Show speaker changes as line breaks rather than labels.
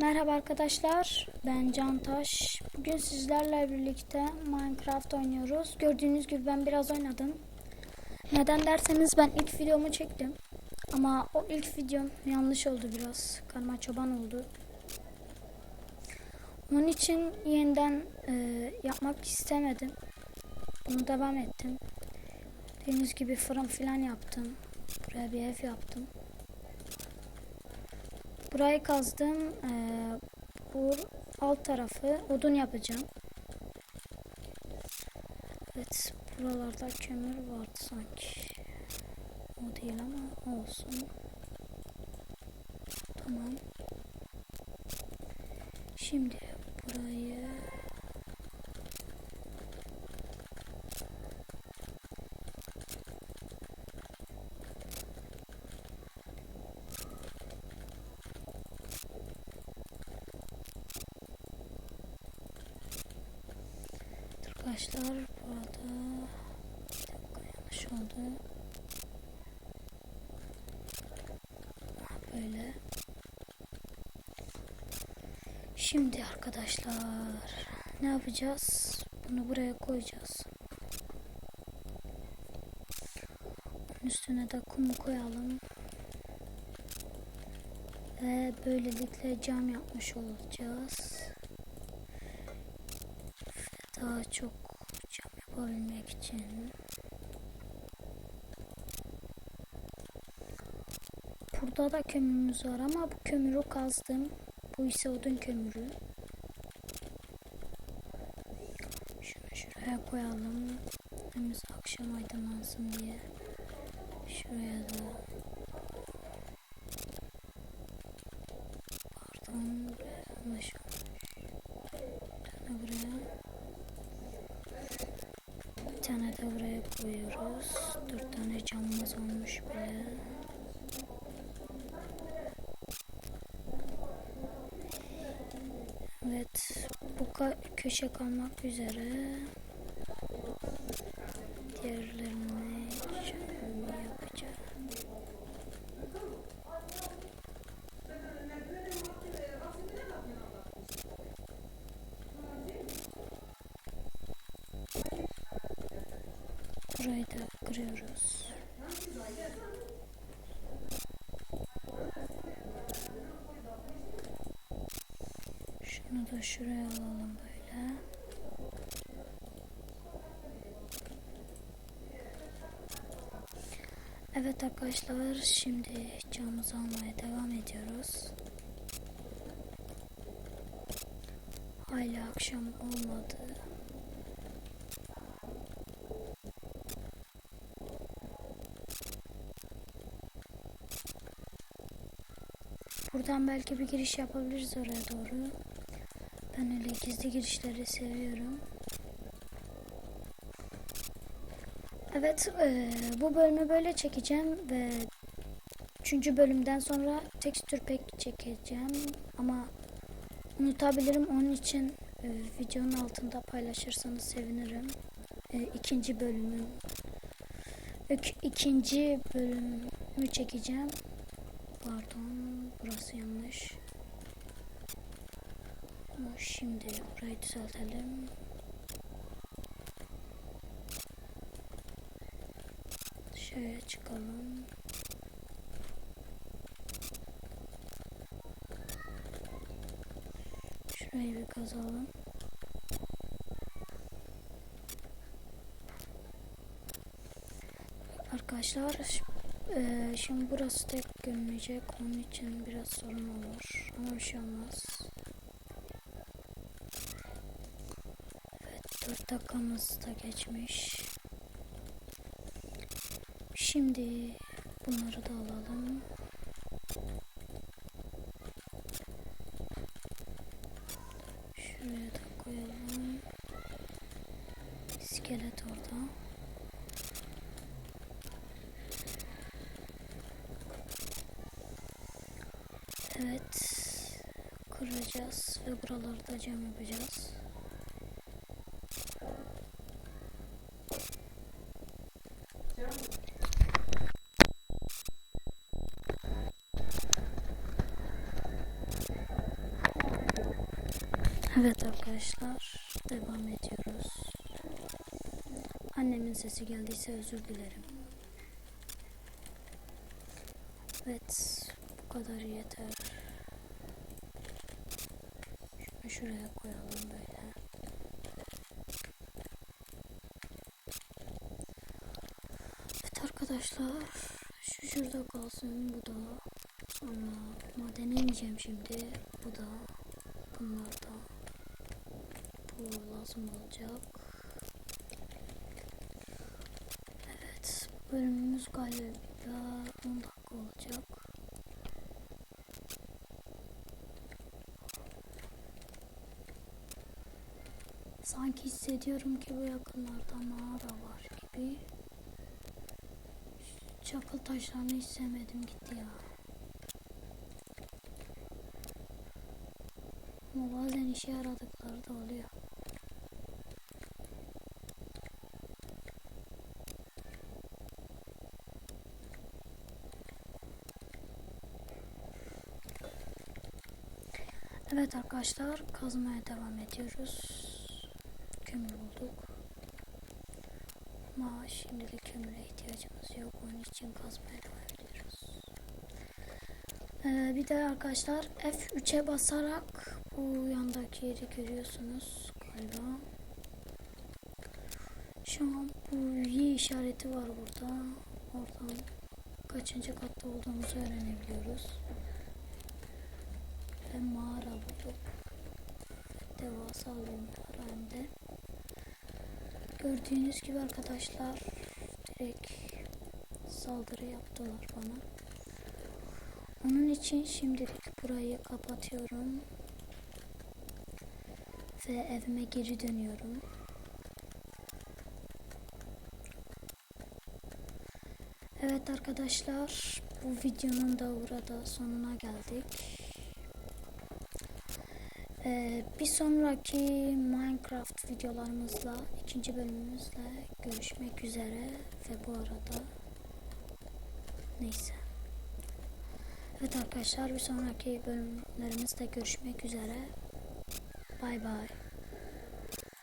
Merhaba arkadaşlar, ben Cantaş. Bugün sizlerle birlikte Minecraft oynuyoruz. Gördüğünüz gibi ben biraz oynadım. Neden derseniz ben ilk videomu çektim. Ama o ilk videom yanlış oldu biraz. Karma çoban oldu. Onun için yeniden e, yapmak istemedim. Bunu devam ettim. Gördüğünüz gibi fırın filan yaptım. Buraya bir ev yaptım. Burayı kazdım. Ee, bu alt tarafı odun yapacağım. Evet, buralarda kömür vardı sanki. O değil ama olsun. Tamam. Şimdi burayı Arkadaşlar bu arada yanlış oldu. Böyle. Şimdi arkadaşlar ne yapacağız? Bunu buraya koyacağız. Bunun üstüne de kum koyalım. Ve böylelikle cam yapmış olacağız daha çok yapabilmek için burada da kömürümüz var ama bu kömürü kazdım. Bu ise odun kömürü. Şunu şuraya koyalım. Temiz akşam aydınlansın diye. Şuraya da pardon buraya yanlış olmuş. Bir buraya tane de buraya koyuyoruz. Dört tane camımız olmuş bile. Evet, bu köşe kalmak üzere. Diğerlerini şöyle yapacağım. Burayı da kırıyoruz. Şunu da şuraya alalım böyle. Evet arkadaşlar şimdi camımızı almaya devam ediyoruz. Hala akşam olmadı. Buradan belki bir giriş yapabiliriz oraya doğru. Ben öyle gizli girişleri seviyorum. Evet, eee, bu bölümü böyle çekeceğim ve üçüncü bölümden sonra tekstür pek çekeceğim ama unutabilirim onun için eee, videonun altında paylaşırsanız sevinirim. Eee, ikinci bölümün ik- ikinci bölümü çekeceğim. Pardon, burası yanlış. Ama Şimdi burayı düzeltelim. Şöyle çıkalım. Şurayı bir kazalım. Arkadaşlar ee, şimdi burası tek görünecek. Onun için biraz sorun olur. Ama bir şey olmaz. Evet 4 dakikamız da geçmiş. Şimdi bunları da alalım. Şuraya da koyalım. İskelet orada. Evet. Kıracağız ve buralarda cam yapacağız. Evet arkadaşlar devam ediyoruz. Annemin sesi geldiyse özür dilerim. Evet kadar yeter. Şunu şuraya koyalım böyle. Evet arkadaşlar şu şurada kalsın bu da. Ama madene ineceğim şimdi. Bu da bunlar da bu lazım olacak. Evet bölümümüz galiba 10 dakika olacak. Sanki hissediyorum ki bu yakınlarda mağara var gibi. Çakıl taşlarını hiç gitti ya. Ama bazen işe yaradıkları da oluyor. Evet arkadaşlar kazmaya devam ediyoruz. Kömür bulduk. Ama şimdilik kömüre ihtiyacımız yok. Onun için kazmaya devam ediyoruz. Ee, bir de arkadaşlar F3'e basarak bu yandaki yeri görüyorsunuz galiba. Şu an bu Y işareti var burada. Oradan kaçıncı katta olduğumuzu öğrenebiliyoruz. Ve mağara bulduk. Devasa bir mağara hem de. Gördüğünüz gibi arkadaşlar direkt saldırı yaptılar bana. Onun için şimdilik burayı kapatıyorum. Ve evime geri dönüyorum. Evet arkadaşlar bu videonun da burada sonuna geldik. Ee, bir sonraki Minecraft videolarımızla ikinci bölümümüzle görüşmek üzere ve bu arada neyse. Evet arkadaşlar bir sonraki bölümlerimizde görüşmek üzere. Bay bay.